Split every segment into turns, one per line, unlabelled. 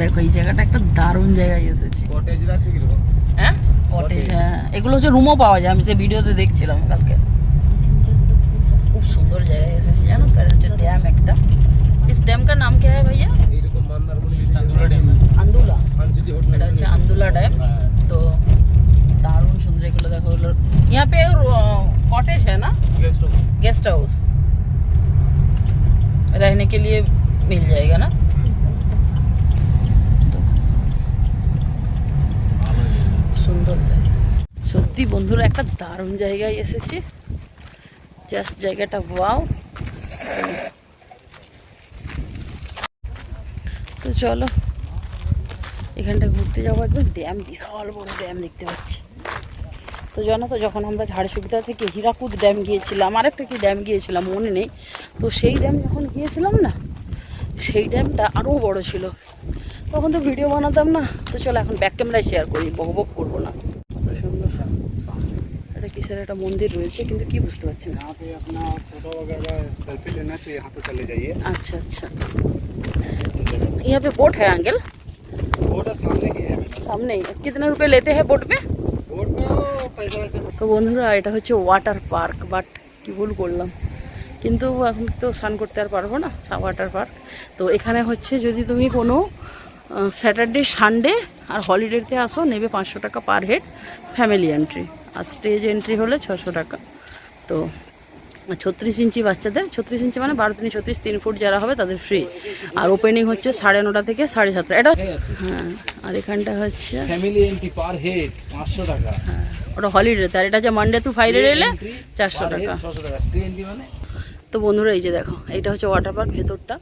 দেখো এই জায়গাটা একটা দারুণ জায়গায় এসেছে। হ্যাঁ? হ্যাঁ। এগুলো হচ্ছে রুমও পাওয়া যায়। আমি যে ভিডিওতে দেখছিলাম কালকে। খুব সুন্দর জায়গায় এসেছি জানো? তার হচ্ছে ড্যাম একটা। इस डैम का नाम क्या है भैया আন্দুলা এটা হচ্ছে আন্দুলা ড্যাম তো দারুণ সুন্দর দেখো এগুলো यहाँ पे कॉटेज है ना
गेस्ट हाउस
गेस्ट हाउस रहने के সুন্দর জায়গা। সত্যি বন্ধুরা, একটা দারুণ জায়গায় এসেছি। জাস্ট জায়গাটা ওয়াও। তো চলো, এখানটা ঘুরতে যাব একদম। ড্যাম, বিশাল বড় ড্যাম দেখতে পাচ্ছি। তো জানো তো, যখন আমরা ঝাড়সুবিধা থেকে হীরাকুদ ড্যাম গিয়েছিলাম, আরেকটা কি ড্যাম গিয়েছিলাম, মনে নেই। তো সেই ড্যাম যখন গিয়েছিলাম না, সেই ড্যামটা আরও বড় ছিল। তখন তো ভিডিও বানাতাম না। তো চলো এখন ব্যাক ক্যামেরায় শেয়ার করি, বক বক করব। একটা কিসের একটা মন্দির রয়েছে কিন্তু কি বুঝতে পারছি না
यहाँ पे अपना फोटो वगैरह सेल्फी लेना है तो यहाँ पे चले जाइए
अच्छा अच्छा यहाँ पे बोट है अंकल
बोट सामने की है
सामने ही। कितने रुपए लेते हैं बोट में
बोट में वो पैसा वैसे
তো বন্ধুরা এটা হচ্ছে ওয়াটার পার্ক বাট কি ভুল করলাম কিন্তু এখন তো স্নান করতে আর পারবো না ওয়াটার পার্ক তো এখানে হচ্ছে যদি তুমি কোনো স্যাটারডে সানডে আর হলিডেতে আসো নেবে পাঁচশো টাকা পার হেড ফ্যামিলি এন্ট্রি আর স্টেজ এন্ট্রি হলে ছশো টাকা। তো ছত্রিশ ইঞ্চি বাচ্চাদের ছত্রিশ ইঞ্চি মানে বারো তিন ছত্রিশ তিন ফুট যারা হবে তাদের ফ্রি আর ওপেনিং হচ্ছে সাড়ে নটা থেকে সাড়ে সাতটা। এটা হ্যাঁ আর এখানটা হচ্ছে
ফ্যামিলি এন্ট্রি পার হেড পাঁচশো টাকা।
হ্যাঁ ওটা হলিডে আর এটা যে মানডে টু ফ্রাইডে এলে চারশো টাকা।
মানে?
তো বন্ধুরা এই যে দেখো এইটা হচ্ছে ওয়াটার পার্ক ভেতরটা।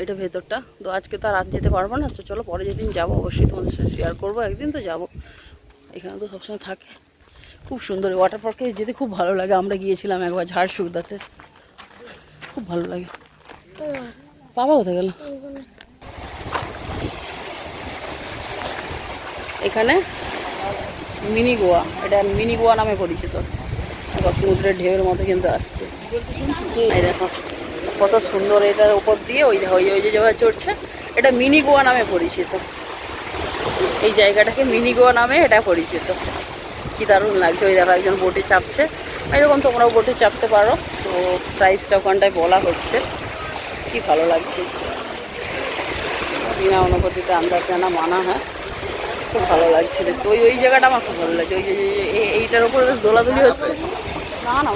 এটা ভেতরটা। তো আজকে তো আর আজ যেতে পারব না, তো চলো পরে যেদিন যাব, অবশ্যই তোমাদের সাথে শেয়ার করব, একদিন তো যাব। এখানে তো সবসময় থাকে। খুব সুন্দর ওয়াটার পার্কে যেতে খুব ভালো লাগে। আমরা গিয়েছিলাম একবার ঝাড়সুগদাতে। খুব ভালো লাগে। বাবা কোথায় গেল? এখানে মিনি গোয়া। এটা মিনি গোয়া নামে পরিচিত। সমুদ্রের ঢেউয়ের মতো কিন্তু আসছে। দেখো। কত সুন্দর এটার উপর দিয়ে ওই ওই ওই যে যেভাবে চড়ছে, এটা মিনি গোয়া নামে পরিচিত। এই জায়গাটাকে মিনি গোয়া নামে এটা পরিচিত। কি দারুণ লাগছে, ওই দেখো একজন বোটে চাপছে। এরকম তোমরাও বোটে চাপতে পারো, তো প্রাইসটা ওখানটায় বলা হচ্ছে। কি ভালো লাগছে। বিনা অনুভূতিতে আন্দাজ জানা, মানা হয়। খুব ভালো লাগছিল তো ওই ওই জায়গাটা আমার খুব ভালো লাগছে। ওই যে যে- যে- এই- এইটার উপর বেশ দোলাদুলি হচ্ছে। না না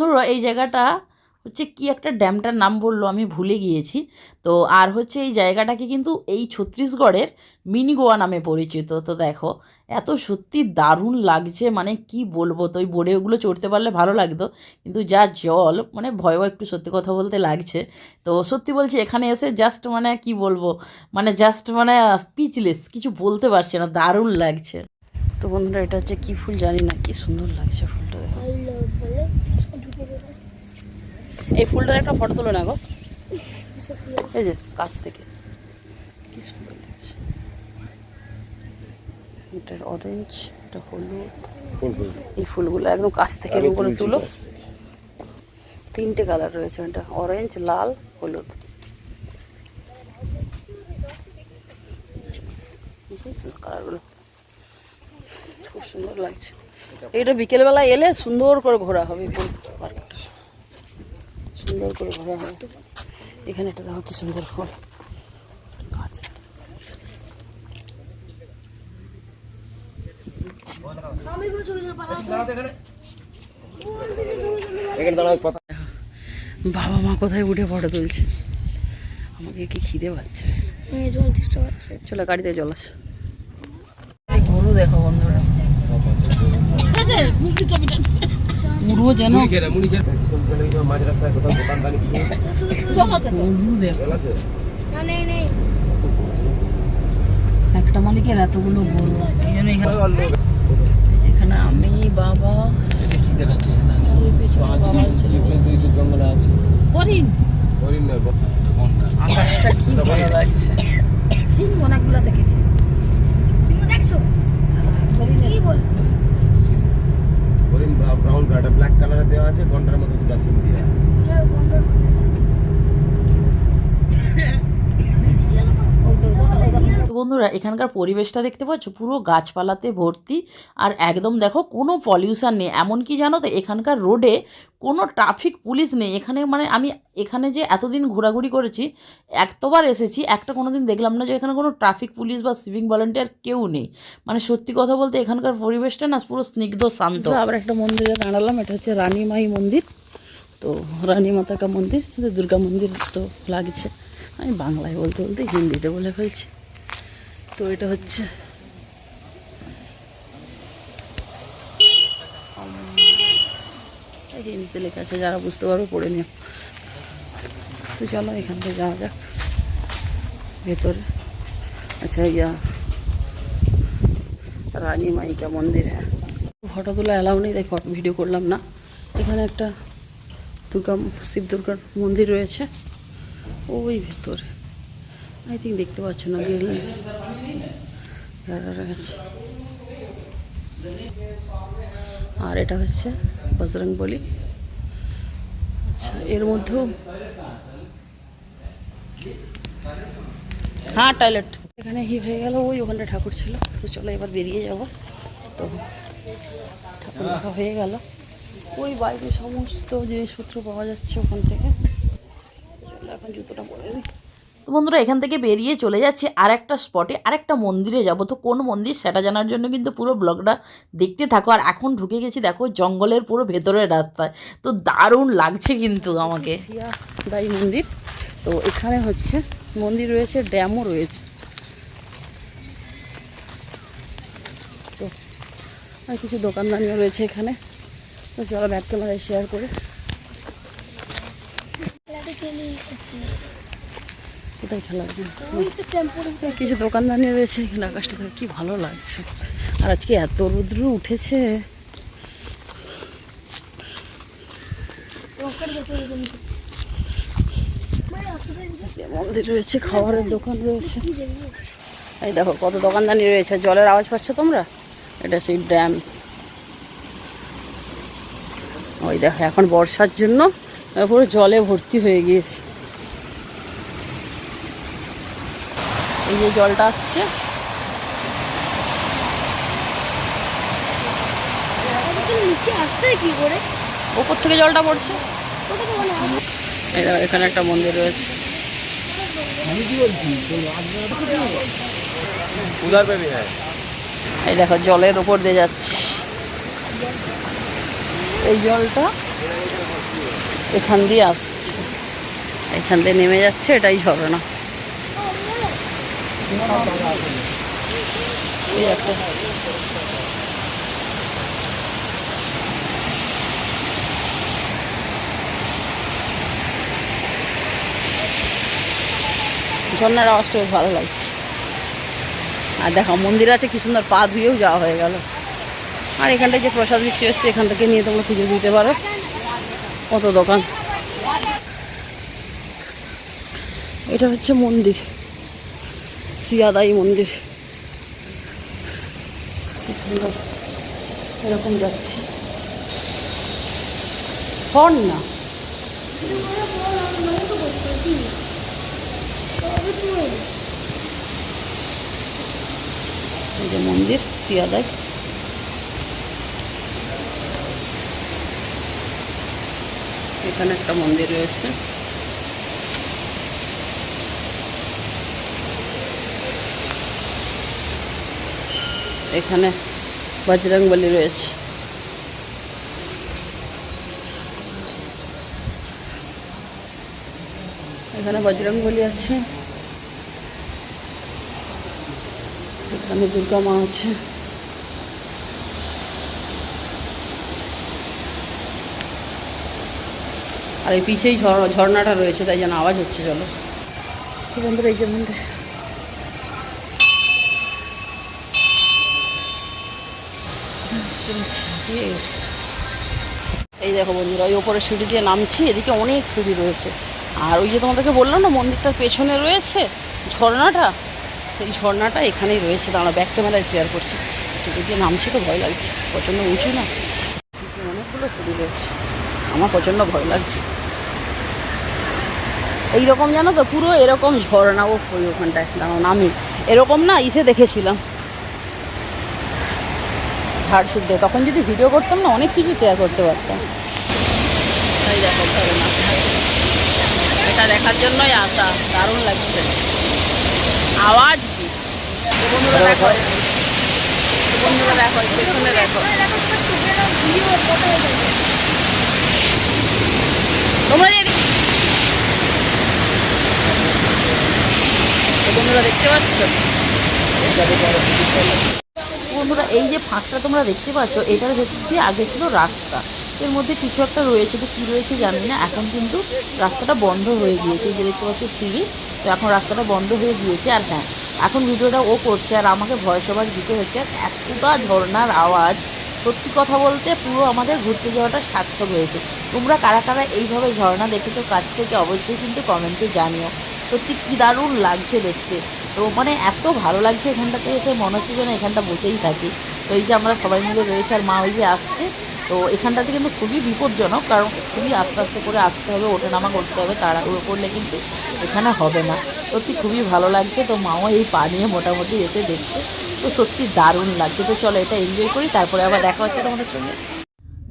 বন্ধুরা, এই জায়গাটা হচ্ছে কি একটা ড্যামটার নাম বলল, আমি ভুলে গিয়েছি। তো আর হচ্ছে এই জায়গাটাকে কিন্তু এই ছত্তিশগড়ের মিনি গোয়া নামে পরিচিত। তো দেখো, এত সত্যি দারুণ লাগছে মানে কি বলব? তো ওই বোর্ডে ওগুলো চড়তে পারলে ভালো লাগতো, কিন্তু যা জল মানে ভয়ও একটু সত্যি কথা বলতে লাগছে। তো সত্যি বলছি, এখানে এসে জাস্ট মানে কি বলব? মানে জাস্ট মানে পিচলেস কিছু বলতে পারছি না, দারুণ লাগছে। তো বন্ধুরা, এটা হচ্ছে কি ফুল জানি না, কি সুন্দর লাগছে ফুলটা দেখো এই ফুলটার একটা ফটো তুলে না গো। এই যে কাছ থেকে। কি সুন্দর লাগছে। এটার অরেঞ্জ এটা হলুদ। এই ফুলগুলো একদম কাছ থেকে করে তুলো। তিনটে কালার রয়েছে এটা অরেঞ্জ লাল হলুদ। কালারগুলো খুব সুন্দর লাগছে। এটা বিকেলবেলা এলে সুন্দর করে ঘোরা হবে এই ফুল পার্কটা। সুন্দর করে ঘোরা হবে এখানে একটা দেখো কি সুন্দর ফুল। গাছ বাবা মা কোথায় উঠে ফটো তুলছে? আমাকে কি খিদে পাচ্ছে?
জল তেষ্টা পাচ্ছে
চলো গাড়িতে জল আছে এই গরু দেখো বন্ধুরা। পুরো যেন।
মাঝ রাস্তায় কোথাও দোকান দানি কিছু
একটা মালিকের এতগুলো গরু। এই জন্য এখানে আমি বাবা।
কি
আকাশটা কি ভালো লাগছে।
সিং অনেকগুলো দেখেছি। সিংহ দেখছ? কি বল
ওই ব্রাউন কালারটা ব্ল্যাক কালারে দেওয়া আছে ঘণ্টার মতো দুটো সিম দিয়ে।
হ্যাঁ বন্ধুর,
এখানকার পরিবেশটা দেখতে পাচ্ছ, পুরো গাছপালাতে ভর্তি। আর একদম দেখো, কোনো পলিউশন নেই। এমনকি জানো তো, এখানকার রোডে কোনো ট্রাফিক পুলিশ নেই। এখানে মানে আমি এখানে যে এতদিন ঘোরাঘুরি করেছি, একতবার এসেছি, একটা কোনো দিন দেখলাম না যে এখানে কোনো ট্রাফিক পুলিশ বা সিভিক ভলেন্টিয়ার কেউ নেই। মানে সত্যি কথা বলতে এখানকার পরিবেশটা না পুরো স্নিগ্ধ, শান্ত। আবার একটা মন্দিরে দাঁড়ালাম, এটা হচ্ছে রানীমাই মন্দির। তো রানী মাতা কা মন্দির দুর্গা মন্দির তো লাগছে। আমি বাংলায় বলতে বলতে হিন্দিতে বলে ফেলছি। তো এটা হচ্ছে। হিন্দিতে লেখা আছে, যারা বুঝতে পারবে পড়ে নিও। তো চলো এখান থেকে যাওয়া যাক। ভেতরে। আচ্ছা ইয়া। রানী মাইকা মন্দির হ্যাঁ। ফটো তোলা অ্যালাউ নেই, তাই ফটো ভিডিও করলাম না। এখানে একটা দুর্গা, শিব দুর্গার মন্দির রয়েছে। ওই ভেতরে। আই থিঙ্ক দেখতে পাচ্ছ না গেলে আছে আর এটা হচ্ছে বজরং বলি। আচ্ছা এর মধ্যেও হ্যাঁ টয়লেট এখানে হি হয়ে গেল, ওই ওখানটা ঠাকুর ছিল। তো চলো এবার বেরিয়ে যাব। তো ঠাকুর দেখা হয়ে গেল। ওই বাইরে সমস্ত জিনিসপত্র পাওয়া যাচ্ছে ওখান থেকে। এখন জুতোটা পরে নিই তো বন্ধুরা এখান থেকে বেরিয়ে চলে যাচ্ছি আর একটা স্পটে আর একটা মন্দিরে যাব। তো কোন মন্দির সেটা জানার জন্য কিন্তু পুরো ব্লগটা দেখতে থাকো। আর এখন ঢুকে গেছি দেখো জঙ্গলের পুরো ভেতরের রাস্তায়। তো দারুণ লাগছে কিন্তু আমাকে। দাই মন্দির। তো এখানে হচ্ছে মন্দির রয়েছে ড্যামও রয়েছে। তো আর কিছু দোকানদানিও রয়েছে এখানে। তো চলো ব্যাক ক্যামেরায় শেয়ার করে
খেলাতে চলে এসেছি
কোথায় খেলা হচ্ছে কিছু দোকানদানি রয়েছে এখানে আকাশটা দেখে কি ভালো লাগছে। আর আজকে এত রৌদ্র উঠেছে।
মানে
মন্দির রয়েছে খাবারের দোকান রয়েছে। এই দেখো কত দোকানদানি রয়েছে জলের আওয়াজ পাচ্ছ তোমরা? এটা সেই ড্যাম। ওই দেখো এখন বর্ষার জন্য পুরো জলে ভর্তি হয়ে গিয়েছে। এই যে জলটা আসছে। ওপর থেকে জলটা পড়ছে। এখানে একটা মন্দির রয়েছে। এই দেখো, জলের ওপর দিয়ে যাচ্ছে। এই জলটা এখান দিয়ে আসছে। এখান দিয়ে নেমে যাচ্ছে, এটাই ঝরনা ঝর্নার আওয়াজটা বেশ ভালো লাগছে। আর দেখো, মন্দির আছে, কি সুন্দর পা ধুয়েও যাওয়া হয়ে গেল। আর এখানটায় যে প্রসাদ বিক্রি হচ্ছে এখান থেকে নিয়ে তোমরা পুজো দিতে পারো। কত দোকান। এটা হচ্ছে মন্দির। সিয়াদাই মন্দির। কি সুন্দর। এরকম যাচ্ছি। শোন না। এই যে মন্দির সিয়াদাই। এখানে একটা মন্দির রয়েছে। এখানে বজরংবলী রয়েছে। এখানে বজরংবলী আছে। এখানে দুর্গা মা আছে। আর এই ঝর- ঝর্ণাটা রয়েছে, তাই যেন আওয়াজ হচ্ছে, চলো। বন্ধুরা, এই যে মন্দির। চলেছি, এই দেখো বন্ধুরা ওই ওপরে সিঁড়ি দিয়ে নামছি এদিকে অনেক সিঁড়ি রয়েছে।
আর ওই যে তোমাদেরকে বললাম না মন্দিরটার পেছনে রয়েছে ঝর্ণাটা? সেই ঝর্ণাটা এখানেই রয়েছে। দাঁড়া ব্যাক ক্যামেরায় শেয়ার করছি। সিঁড়ি দিয়ে নামছি তো ভয় লাগছে। প্রচণ্ড উঁচু না? অনেকগুলো সিঁড়ি রয়েছে। আমার প্রচণ্ড ভয় লাগছে। এইরকম জানো তো পুরো এরকম ঝর্ণা। ও ওখানটায়। দাঁড়াও নামি। এরকম না ইসে দেখেছিলাম। ঝাড়শুদ্ধে তখন যদি ভিডিও করতাম না অনেক কিছু শেয়ার করতে পারতাম। দেখো এটা দেখার জন্যই আসা। দারুণ লাগছে। আওয়াজ কি? বন্ধুরা দেখো। তো বন্ধুরা দেখো এই পেছনে দেখো। তোমরা বন্ধুরা দেখতে পাচ্ছ? বন্ধুরা, এই যে ফাঁকটা তোমরা দেখতে পাচ্ছ, এটার ভেতর দিয়ে আগে ছিল রাস্তা। এর মধ্যে কিছু একটা রয়েছে, তো কী রয়েছে জানি না। এখন কিন্তু রাস্তাটা বন্ধ হয়ে গিয়েছে, এই যে দেখতে পাচ্ছ সিঁড়ি, তো এখন রাস্তাটা বন্ধ হয়ে গিয়েছে। আর হ্যাঁ এখন ভিডিওটা ও করছে, আর আমাকে ভয়েস ওভার দিতে হচ্ছে আর এতটা ঝর্ণার আওয়াজ। সত্যি কথা বলতে, পুরো আমাদের ঘুরতে যাওয়াটা সার্থক হয়েছে। তোমরা কারা কারা এইভাবে ঝর্ণা দেখেছ, কাছ থেকে অবশ্যই কিন্তু কমেন্টে জানিও। সত্যি কী দারুণ লাগছে দেখতে। তো মানে এত ভালো লাগছে এখানটাতে এসে, মনে হচ্ছে যেন এখানটা বসেই থাকি। তো এই যে আমরা সবাই মিলে রয়েছে আর মা ওই যে আসছে, তো এখানটাতে কিন্তু খুবই বিপজ্জনক, কারণ খুবই আস্তে আস্তে করে আসতে হবে, ওঠে নামা করতে হবে, তাড়াহুড়ো করলে কিন্তু এখানে হবে না। সত্যি খুবই ভালো লাগছে, তো মাও এই পা নিয়ে মোটামুটি এসে দেখছে। তো সত্যি দারুণ লাগছে। তো চলো এটা এনজয় করি, তারপরে আবার দেখা হচ্ছে তোমাদের সঙ্গে।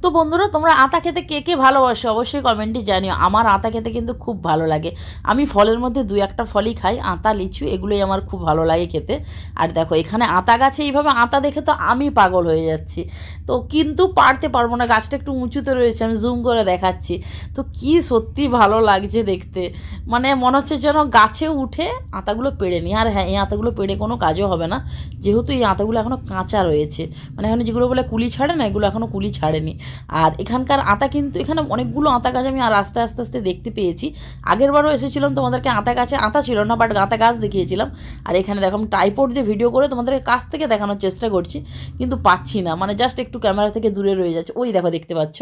তো বন্ধুরা, তোমরা আতা খেতে কে কে ভালোবাসো অবশ্যই কমেন্টে জানিও। আমার আতা খেতে কিন্তু খুব ভালো লাগে। আমি ফলের মধ্যে দু একটা ফলই খাই, আতা, লিচু, এগুলোই আমার খুব ভালো লাগে খেতে। আর দেখো, এখানে আতা গাছে এইভাবে আতা দেখে তো আমি পাগল হয়ে যাচ্ছি। তো কিন্তু পারতে পারব না, গাছটা একটু উঁচুতে রয়েছে, আমি জুম করে দেখাচ্ছি। তো কি সত্যি ভালো লাগছে দেখতে। মানে মনে হচ্ছে যেন গাছে উঠে আতাগুলো পেড়ে নিই। আর হ্যাঁ এই আতাগুলো পেড়ে কোনো কাজও হবে না। যেহেতু এই আতাগুলো এখনও কাঁচা রয়েছে। মানে এখন যেগুলো বলে কুলি ছাড়ে না, এগুলো এখনও কুলি ছাড়েনি। আর এখানকার আতা কিন্তু, এখানে অনেকগুলো আতা গাছ আমি আর আস্তে আস্তে আস্তে দেখতে পেয়েছি। আগের বারও এসেছিলাম তোমাদেরকে আতা গাছে, আতা ছিল না বাট আতা গাছ দেখিয়েছিলাম। আর এখানে দেখো, আমি ট্রাইপোর্ড দিয়ে ভিডিও করে তোমাদেরকে কাছ থেকে দেখানোর চেষ্টা করছি, কিন্তু পাচ্ছি না। মানে জাস্ট একটু ক্যামেরা থেকে দূরে রয়ে যাচ্ছে। ওই দেখো, দেখতে পাচ্ছ?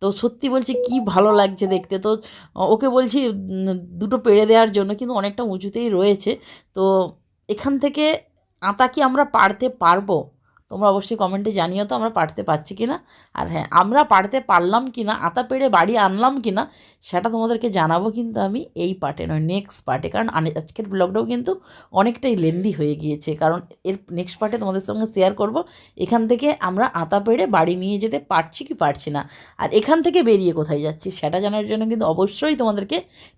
তো সত্যি বলছি, কি ভালো লাগছে দেখতে। তো, ওকে বলছি দুটো পেড়ে দেওয়ার জন্য, কিন্তু অনেকটা উঁচুতেই রয়েছে। তো এখান থেকে আতা কি আমরা পারতে পারব? তোমরা অবশ্যই কমেন্টে জানিও তো আমরা পারতে পারছি কি না আর হ্যাঁ আমরা পারতে পারলাম কি না আতা পেড়ে বাড়ি আনলাম কি না সেটা তোমাদেরকে জানাব কিন্তু আমি এই পার্টে নয় নেক্সট পার্টে। কারণ আজকের ব্লগটাও কিন্তু অনেকটাই লেন্দি হয়ে গিয়েছে। কারণ এর নেক্সট পার্টে তোমাদের সঙ্গে শেয়ার করব, এখান থেকে আমরা আতা পেড়ে বাড়ি নিয়ে যেতে পারছি কি পারছি না। আর এখান থেকে বেরিয়ে কোথায় যাচ্ছি, সেটা জানার জন্য কিন্তু অবশ্যই তোমাদেরকে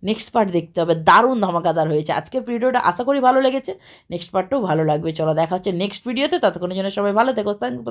নেক্সট পার্ট দেখতে হবে। দারুণ ধামাকাদার হয়েছে। আজকের ভিডিওটা আশা করি ভালো লেগেছে। নেক্সট পার্টটাও ভালো লাগবে। চলো, দেখা হচ্ছে নেক্সট ভিডিওতে ততক্ষণের জন্য সবাই malo te costan,